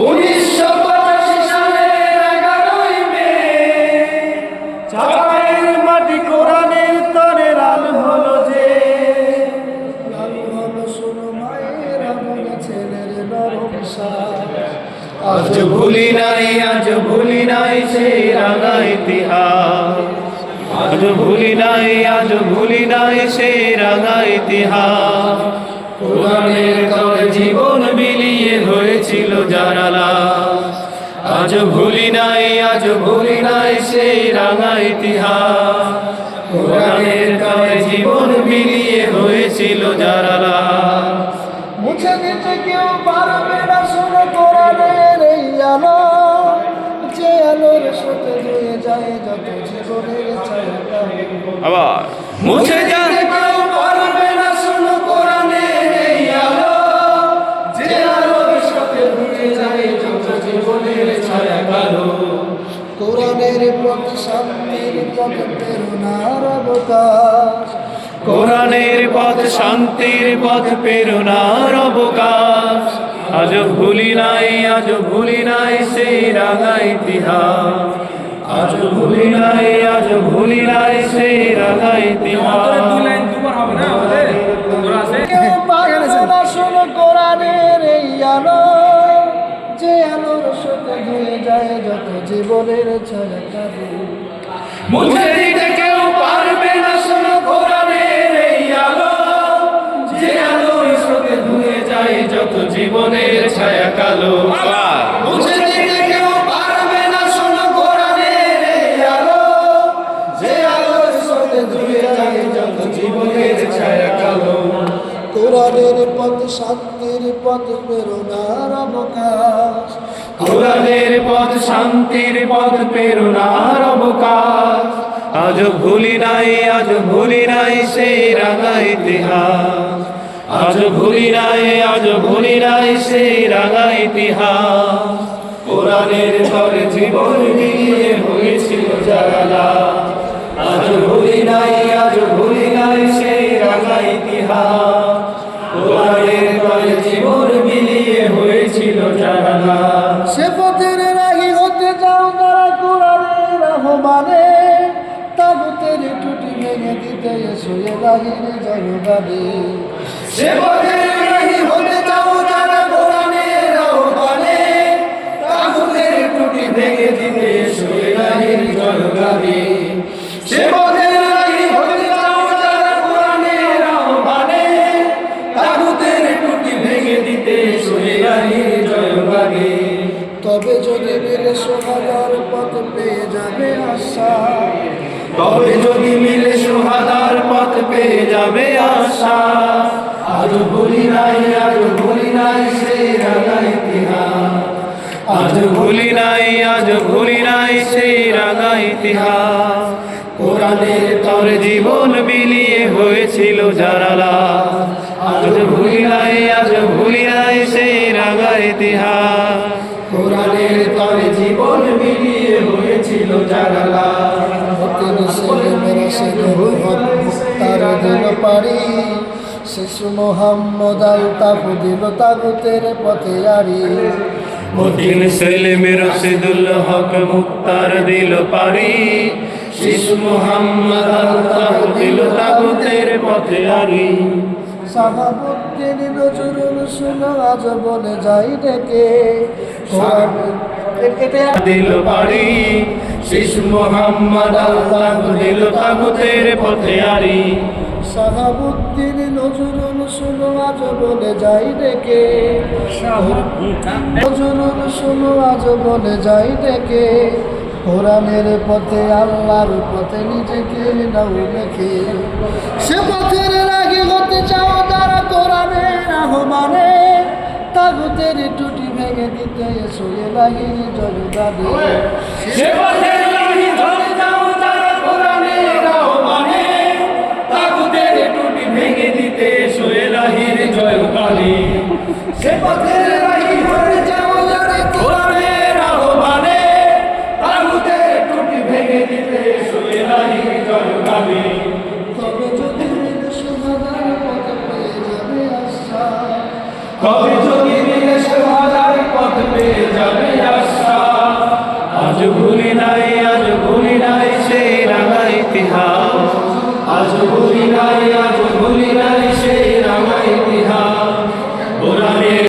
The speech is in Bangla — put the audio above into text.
উনিশশো পঁচাশি সালের এগারোই মে চাপায়ের মাটি কোরআনের তরে লাল হলো যে। লাল হলো শোনো মায়ের আমার ছেলের নরম আজ ভুলি নাই, আজ ভুলি নাই সেই রাঙা ইতিহাস। আজ ভুলি নাই, আজ ভুলি নাই সেই রাঙা ইতিহাস। কোরআনের তরে জীবন হয়েছিল যারা লাশ। আজ ভুলি নাই আজ ভুলি নাই সেই রাঙা ইতিহাস কোরআনের জীবন বিলিয়ে হয়েছিল যারা লাশ। মুছে দিতে কেউ পারবে না শোনো কোরআনের এই আলো যে আলোর সাথে যায় যত জীবনের আবার মুছে জীবনের ছায়া কালো। কোরআনের পথ শান্তির পথ প্রেরণার অবকাশ। কোরআনের পথ শান্তির পথ প্রেরণার অবকাশ। আজ ভুলি নাই আজ ভুলি নাই সেই রাঙা ইতিহাস। আজ ভুলি নাই আজ ভুলি নাই সেই রাঙা ইতিহাস। সাথে ধুয়ে যায় যত জীবনের ছায়া কালো মুছে দিতে কেউ পারবে না শোনো কোরআনের এই আলো। যে আলোর স্রোতে ধুয়ে যায় যত জীবনের ছায়া কালো। মুছে দিতে কেউ পারবে না শোনো কোরআনের এই আলো। যে আলোর স্রোতে ধুয়ে যায় যত জীবনের ছায়া কালো। কোরআনের পথ শান্তির পথ প্রেরণার অবকাশ। কোরআনের পথ শান্তির পথ প্রেরণার অবকাশ। আজ ভুলি নাই, আজ ভুলি নাই সেই রাঙা ইতিহাস। আজ ভুলি নাই, আজ ভুলি নাই সেই রাঙা ইতিহাস। কোরআনের তরে জীবন দিয়ে হয়েছিল জাগালা আজ ভুলি নাই, আজ ভুলি নাই সেই রাঙা ইতিহাস। কোরআনের তরে জীবন বিলিয়ে হয়েছিল জাগালা যাও তারা কোরআনের আহ্বানে তাগুতের টুটি ভেঙে দিতে এসো এ রাহির জনগানে সে মিলে পথ পেয়ে যাবে আশা। তবে যদি মিলে সোহাদার পথ পেয়ে যাবে আশা। আজ ভুলি নাই আজ ভুলি নাই সেই রাঙা ইতিহাস। আজ ভুলি নাই আজ ভুলি নাই সেই রাঙা ইতিহাস। কোরআনের তর জীবন বিলিয়ে হয়েছিল জানালা আজ ভুলি নাই আজ ভুলি নাই সেই রাঙা ইতিহাস। কোরআনের তরে জীবন বিলিয়ে হয়েছিল জানালা। পারি শিশু মোহাম্মদ আয়ু তাপু দিল তাগুতের পথে আরি মতিন সেলিমের রশিদুল হক মুক্তার দিল পারি শিশু মোহাম্মদ আল্লাহ দিল তাগুতের পথে আরি সাহাবুদ্দিন নজরুল শুনো আজ বলে যাই ডেকে। দিল পারি শিশু মোহাম্মদ আল্লাহ দিল তাগুতের পথে আরি সাহাবুদ্দিন নজরুল শুনো আজ বলে যাই ডেকে নজরুল শুনো আজ বলে যাই ডেকে কোরআনের পথে আল্লাহর পথে নিজেকে নাও লেখে সে পথের রাগে হতে চাও তারা কোরআনের আহ্বানে। তাগুতের টুটি ভেঙে দিতে এসো এলাহির জলগানে দিয়ে পথে রাহি ধরে যাও যারা কোরআনের আহ্বানে তাগুতের ভুলি নাই আজ ভুলি নাই সে রাঙা ইতিহাস। আজ ভুলি